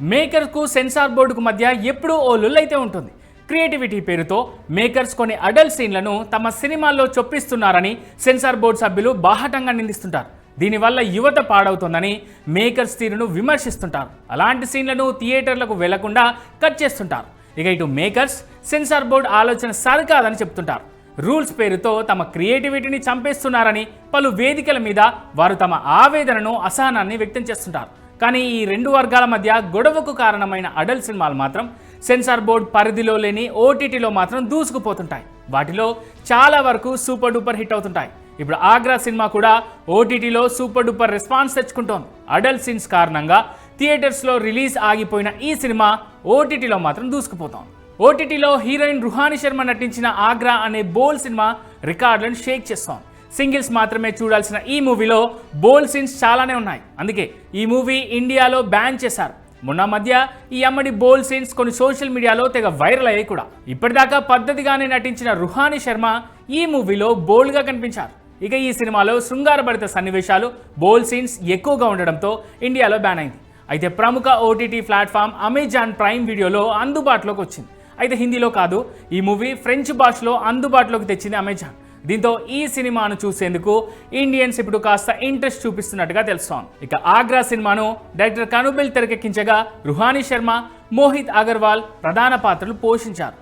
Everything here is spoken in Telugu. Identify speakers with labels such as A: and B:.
A: మేకర్కు సెన్సార్ బోర్డుకు మధ్య ఎప్పుడూ ఓ లుల్లైతే ఉంటుంది. క్రియేటివిటీ పేరుతో మేకర్స్ కొన్ని అడల్ట్ సీన్లను తమ సినిమాల్లో చొప్పిస్తున్నారని సెన్సార్ బోర్డు సభ్యులు బాహటంగా నిందిస్తుంటారు. దీనివల్ల యువత పాడవుతోందని మేకర్స్ తీరును విమర్శిస్తుంటారు. అలాంటి సీన్లను థియేటర్లకు వెళ్ళకుండా కట్ చేస్తుంటారు. ఇక ఇటు మేకర్స్ సెన్సార్ బోర్డు ఆలోచన సరికాదని చెప్తుంటారు. రూల్స్ పేరుతో తమ క్రియేటివిటీని చంపేస్తున్నారని పలు వేదికల మీద వారు తమ ఆవేదనను అసహనాన్ని వ్యక్తం చేస్తుంటారు. కానీ ఈ రెండు వర్గాల మధ్య గొడవకు కారణమైన అడల్ట్ సినిమాలు మాత్రం సెన్సార్ బోర్డ్ పరిధిలో లేని ఓటీటీలో మాత్రం దూసుకుపోతుంటాయి. వాటిలో చాలా వరకు సూపర్ డూపర్ హిట్ అవుతుంటాయి. ఇప్పుడు ఆగ్రా సినిమా కూడా ఓటీటీలో సూపర్ డూపర్ రెస్పాన్స్ తెచ్చుకుంటోంది. అడల్ట్ సీన్స్ కారణంగా థియేటర్స్లో రిలీజ్ ఆగిపోయిన ఈ సినిమా ఓటీటీలో మాత్రం దూసుకుపోతోంది. ఓటీటీలో హీరోయిన్ రుహాని శర్మ నటించిన ఆగ్రా అనే బోల్ సినిమా రికార్డులను షేక్ చేస్తోంది. సింగిల్స్ మాత్రమే చూడాల్సిన ఈ మూవీలో బోల్ సీన్స్ చాలానే ఉన్నాయి. అందుకే ఈ మూవీ ఇండియాలో బ్యాన్ చేశారు. మొన్న మధ్య ఈ అమ్మడి బోల్ సీన్స్ కొన్ని సోషల్ మీడియాలో తెగ వైరల్ అయ్యాయి కూడా. ఇప్పటిదాకా పద్ధతిగానే నటించిన రుహాని శర్మ ఈ మూవీలో బోల్డ్గా కనిపించారు. ఇక ఈ సినిమాలో శృంగారభరిత సన్నివేశాలు బోల్ సీన్స్ ఎక్కువగా ఉండడంతో ఇండియాలో బ్యాన్ అయింది. అయితే ప్రముఖ ఓటీటీ ప్లాట్ఫామ్ అమెజాన్ ప్రైమ్ వీడియోలో అందుబాటులోకి వచ్చింది. అయితే హిందీలో కాదు ఈ మూవీ ఫ్రెంచ్ భాషలో అందుబాటులోకి తెచ్చింది అమెజాన్. దీంతో ఈ సినిమాను చూసేందుకు ఇండియన్స్ ఇప్పుడు కాస్త ఇంట్రెస్ట్ చూపిస్తున్నట్టుగా తెలుస్తోంది. ఇక ఆగ్రా సినిమాను డైరెక్టర్ కనుబెల్ తెరకెక్కించగా రుహానీ శర్మ మోహిత్ అగర్వాల్ ప్రధాన పాత్రలు పోషించారు.